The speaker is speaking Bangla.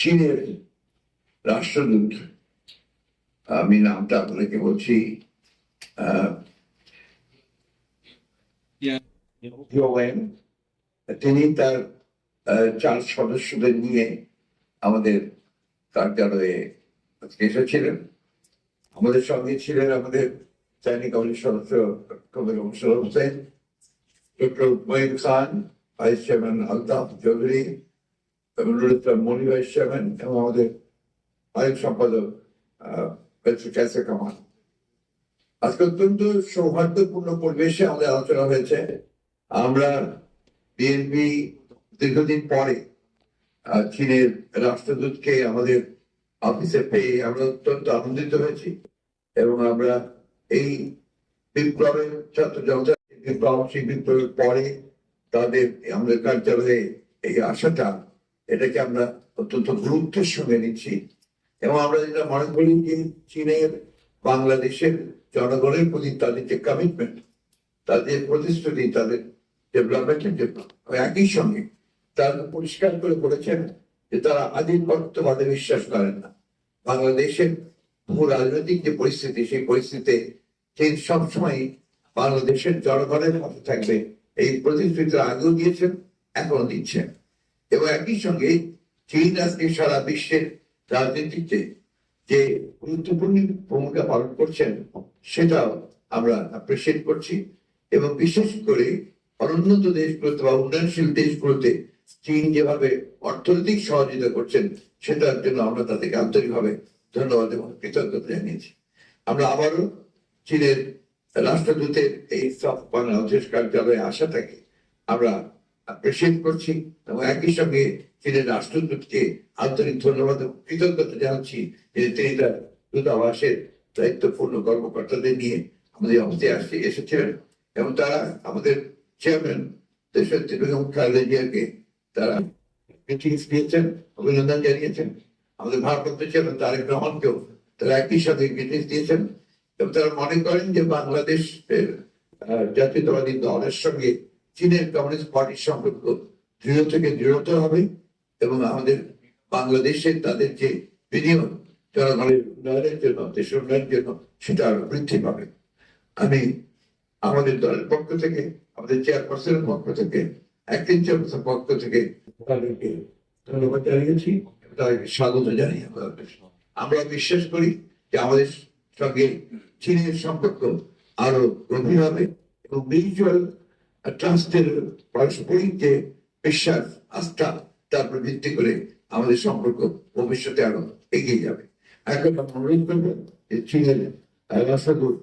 চীনের রাষ্ট্রদূত, আমি নামটা আপনাকে বলছি তিনি তার চার সদস্যদের নিয়ে আমাদের কার্যালয়ে এসেছিলেন। আমাদের সঙ্গে ছিলেন আমাদের চাইনি সদস্য Kabir Hossain, doctor Khan, vice chairman Altaf Chowdhury Rulita Moni vice chairman এবং আমাদের আরেক সম্পাদক ক্যাসে কামাল আজকে অত্যন্ত সৌহার্দ্যপূর্ণ পরিবেশে আমাদের আলোচনা হয়েছে। আমরা বিএনপি দীর্ঘদিন পরে চীনের রাষ্ট্রদূতকে আমাদের অফিসে পেয়ে আমরা অত্যন্ত আনন্দিত হয়েছি এবং আমরা এই বিপ্লবের ছাত্র জনতা বিপ্লব সেই বিপ্লবের পরে তাদের আমাদের কার্যালয়ে এই আশাটা এটাকে আমরা অত্যন্ত গুরুত্বের সঙ্গে নিচ্ছি। এবং আমরা যেটা মনে করি যে চীনের, বাংলাদেশের জনগণের প্রতি তাদের যে কমিটমেন্ট তাদের প্রতিশ্রুতি, তাদের ডেভেলপমেন্টের জন্য একই সঙ্গে তারা পরিষ্কার করে বলেছেন যে তারা আধিপত্যবাদে বিশ্বাস করেন না। বাংলাদেশের ভূ রাজনৈতিক যে পরিস্থিতি, সেই পরিস্থিতিতে চীন সবসময় বাংলাদেশের জনগণের পাশে থাকবে। এই প্রতিশ্রুতি আগেও দিয়েছেন এখনও দিচ্ছেন। এবং একই সঙ্গে চীন আজকে সারা বিশ্বের রাজনীতিতে যে গুরুত্বপূর্ণ ভূমিকা পালন করছেন, সেটাও আমরা অ্যাপ্রিসিয়েট করছি এবং বিশেষ করে অনুন্নত দেশগুলোতে বা উন্নয়নশীল দেশগুলোতে চীন যেভাবে অর্থনৈতিক সহযোগিতা করছেন, সেটার জন্য আমরা তাদেরকে আন্তরিকভাবে ধন্যবাদ এবং কৃতজ্ঞতা জানিয়েছি। আমরা আবারও চীনের রাষ্ট্রদূতের এই বাংলাদেশ কার্যালয়ে আসাটাকে আমরা অ্যাপ্রিসিয়েট করছি এবং একই সঙ্গে চীনের রাষ্ট্রদূতকে আন্তরিক ধন্যবাদ এবং কৃতজ্ঞতা জানাচ্ছি যে তিনি তার দূতাবাসের দায়িত্বপূর্ণ কর্মকর্তাদের নিয়ে আমাদের অফিসে আসতে এসেছিলেন এবং তারা আমাদের চেয়ারম্যান দেশের বেগম খালেদা জিয়াকে তারা চিঠি দিয়েছেন অভিনন্দন জানিয়েছেন। আমাদের ভারপ্রাপ্ত চেয়ারম্যান তারেক রহমানকেও তারা একই সাথে চিঠি দিয়েছেন এবং তারা মনে করেন যে বাংলাদেশের আহ, জাতীয়তাবাদী দলের সঙ্গে চীনের কমিউনিস্ট পার্টির সম্পর্ক দৃঢ় থেকে দৃঢ়তর হবে এবং আমাদের বাংলাদেশের তাদের যে বিনিয়োগ জনগণের উন্নয়নের জন্য দেশের উন্নয়নের জন্য, সেটা আরও বৃদ্ধি পাবে। আমি আমাদের দলের পক্ষ থেকে, আমাদের চেয়ারপারসনের পক্ষ থেকে একদিন চেয়ারপারসনের পক্ষ থেকে তাদেরকে ধন্যবাদ জানিয়েছি। তাদেরকে স্বাগত জানিয়ে আমরা বিশ্বাস করি যে আমাদের সঙ্গে চীনের সম্পর্ক আরও গভীর হবে এবং মিউচুয়াল ট্রাস্টের পারস্পরিক বিশ্বাস আস্থা তার উপর ভিত্তি করে আমাদের সম্পর্ক ভবিষ্যতে আরও এগিয়ে যাবে। এখন অনুরোধ করব চীনের রাষ্ট্রদূত